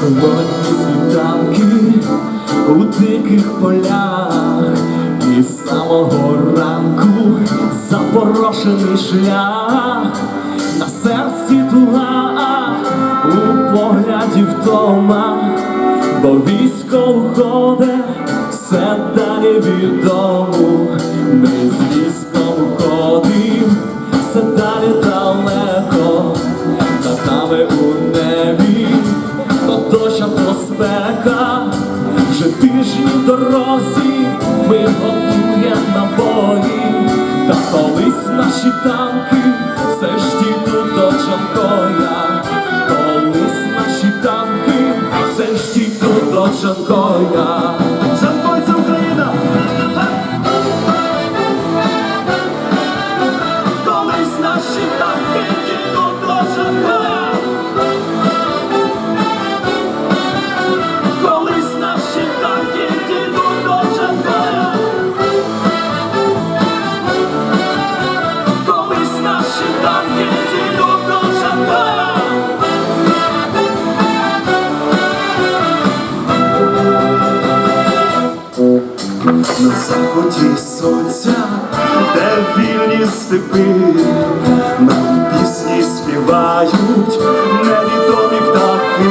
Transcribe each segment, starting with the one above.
Холодні світанки у диких полях, і з самого ранку запорошений шлях, на серці туга, у погляді втома, бо військо уходить, все далі від дорозі, ми готуємо набої, та колись наші танки все ж дійдуть до Чанкоя, колись наші танки все ж дійдуть до Джанкоя. Заході сонця, де вільні степи, нам пісні співають невідомі птахи,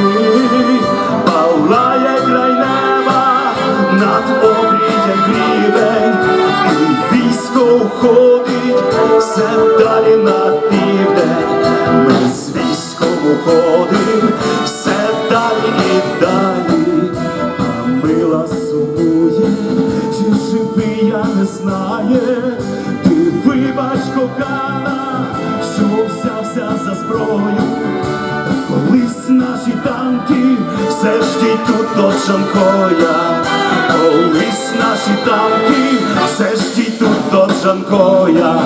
палає край неба над обрієм грівень, і військо уходить все далі на південь. Ми з військом уходим все далі і далі. Знає, ти вибач, кохана, що взявся за зброю, колись наші танки все ж тут до Джанкоя, колись наші танки все ж тут до Джанкоя.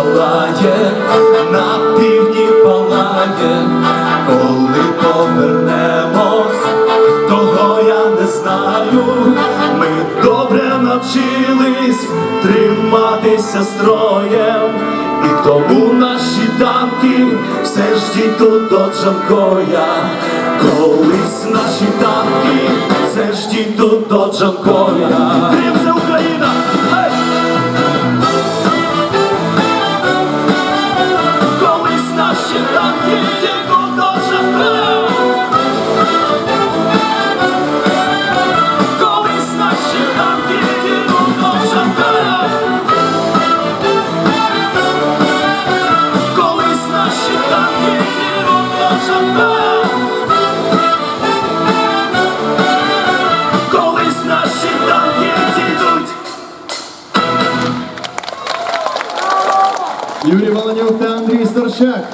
Палає, на півдні палає, коли повернемось, того я не знаю. Ми добре навчились триматися строєм, і тому наші танки все ж дійдуть до Джанкоя. Колись наші танки все ж дійдуть до Джанкоя. Юрій Волонюк та Андрій Старчак.